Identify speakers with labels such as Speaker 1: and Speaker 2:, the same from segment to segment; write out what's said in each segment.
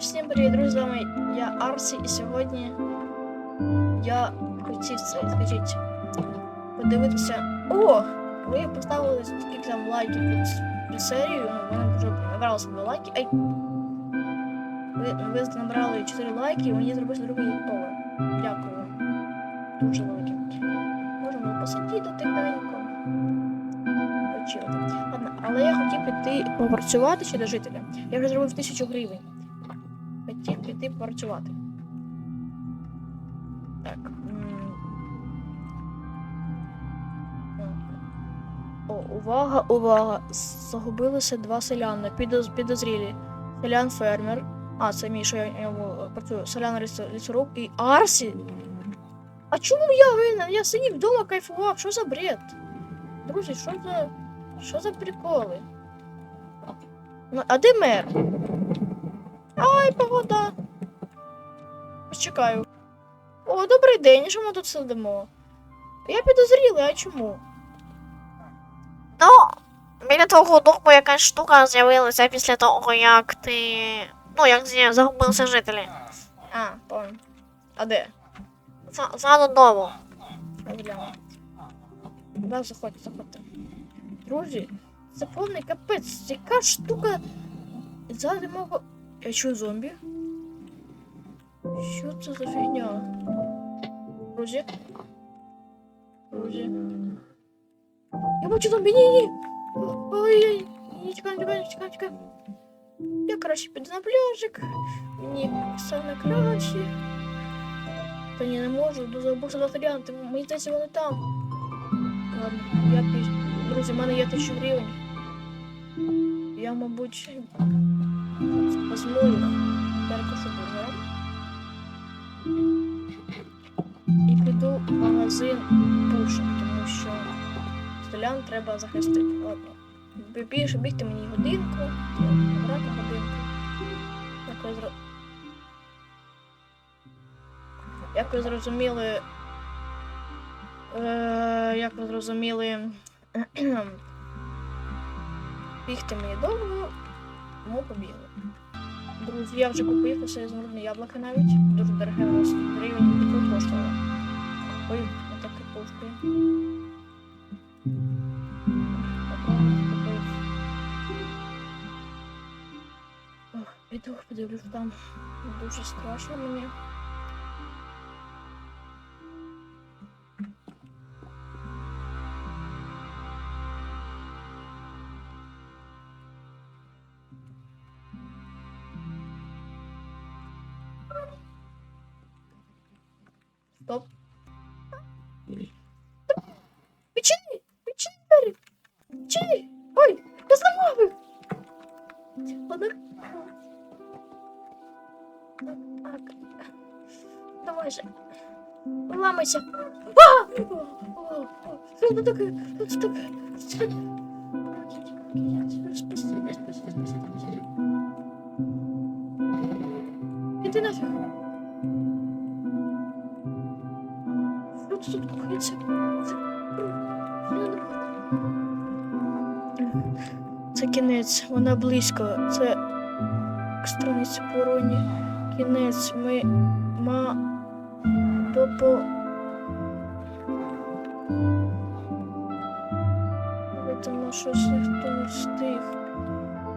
Speaker 1: всім привіт, друзі, з вами я Арсі, і сьогодні я хотів це, скажіть, подивитися. О! Ви поставили скільки там лайків під, під серію, ну, вони вже набрали себе лайки. Ай! Ви, ви набрали 4 лайки, і мені зробили другий повер. Дякую вам. Дуже велике. Можемо посидіти тихенько. Почилити. Ладно, але я хотів піти попрацювати ще до жителя. Я вже зробив тисячу гривень. Піти попрацювати. Так. О, увага, увага! Загубилися два селяни. Підоз, підозрілі. Селян фермер. А, це що я, я його працюю. Селян ліс- лісоруб і Арсі. А чому я винен? Я сидів вдома кайфував. Що за бред? Друзі, що за. Що за приколи? А де мер? Ай, погода. Чекаю. О, добрий день, що ми тут сидимо? Я підозрілий, а чому?
Speaker 2: Ну, біля твого дому якась штука з'явилася після того, як ти. Ну, як з- загубилися жителі.
Speaker 1: А, помню. А де?
Speaker 2: За, за додому.
Speaker 1: Гляну. Да, заходьте, заходьте. Друзі, це повний капець. Яка штука ззади мого. Я чую зомбі. Що це за фігня? Друзі. Друзі. Я бачу зомбі, ні, ні. Ой-ой, ні, чекай, чекай, чекай, чекай. Я краще піду на пляжик. Мені саме краще. Та ні, не можу, до забувся доглянути. Мені здається, вони там. Ладно, я піш... Друзі, в мене є тисячу гривень. Я, мабуть, візьму їх, перекушу бургером. І піду в магазин пушок, тому що селян треба захистити. Ладно. Більше бігти мені годинку, брати годинку. Як ви зро... Як ви зрозуміли. Е, як ви зрозуміли. Бігти мені довго, тому побігли. Я вже купив усе зморне яблука навіть. Дуже дороге у нас гривень тут коштувало. Ой, не так і коштує. Купив. Ох, Піду, подивлюсь там. Дуже страшно мені. Стоп. Відчини! Відчини двері! Відчини! Ой! Я зламав їх! Так. Давай же. Ламайся. А! О, о, о. Що це таке? Що це таке? Це... Це кінець, вона близько. Це страниці пороні. Кінець. Ми ма допо. Тому щось ніхто не встиг.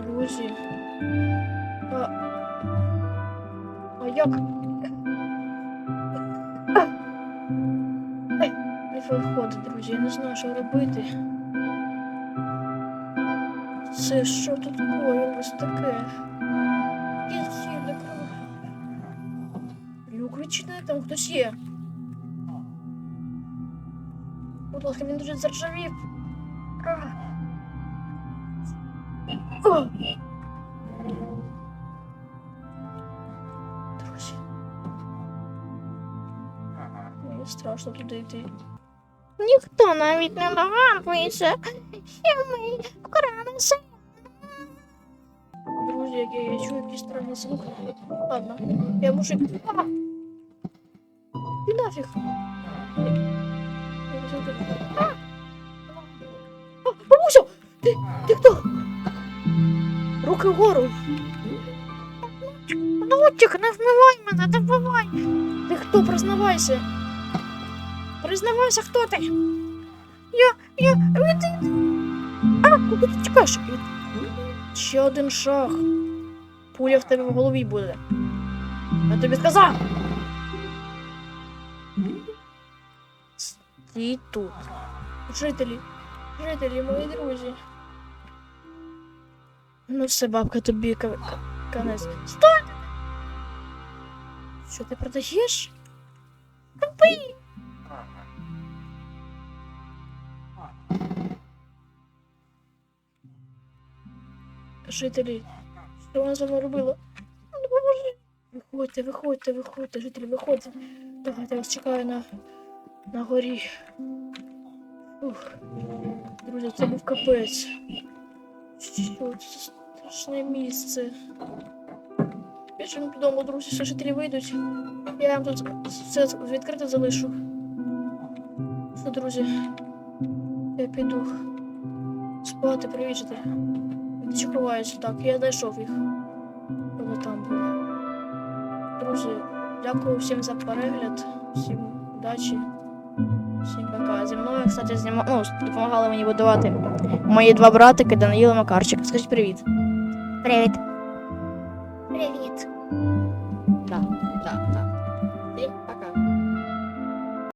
Speaker 1: Друзі. А, а як? Виходить, друзі, я не знаю, що робити. Це що тут коїлось таке? Люк відчиняє, там хтось є. Будь ласка, він дуже заржавів. Друзі. Мені страшно туди йти.
Speaker 2: Ніхто навіть не догадується, що ми вкрадемося.
Speaker 1: Друзі, як я, я чую якісь странні звуки. Ладно, я мушу. А! Ти нафіг. А, Ти, ти хто? Руки вгору.
Speaker 2: Нутік, не вбивай мене, не вбивай.
Speaker 1: Ти хто? Признавайся. Признавайся, хто ти?
Speaker 2: Я, я,
Speaker 1: А, куди? Ще один шаг. Пуля в тебе в голові буде. Я тобі сказав. Стій тут. Жителі, жителі, мої друзі. Ну все, бабка, тобі конець. Стой! Що ти продаєш? Купи! Жителі, що вона з вами робила? Ну, Допоможи! Виходьте, виходьте, виходьте, жителі, виходьте. Давайте я вас чекаю на, на горі. Ух. Друзі, це був капець. Що це страшне місце. Біжимо додому, друзі, що жителі вийдуть. Я вам тут все відкрите залишу. Все, друзі. Я піду спати, привіт. Чи так? Я знайшов їх. Вони там були. Друзі, дякую всім за перегляд, всім удачі, всім пока. Зі мною, кстати, зніма... ну, допомагали мені будувати мої два братики Даниїл і Макарчик. Скажіть привіт.
Speaker 2: Привіт.
Speaker 1: Привіт.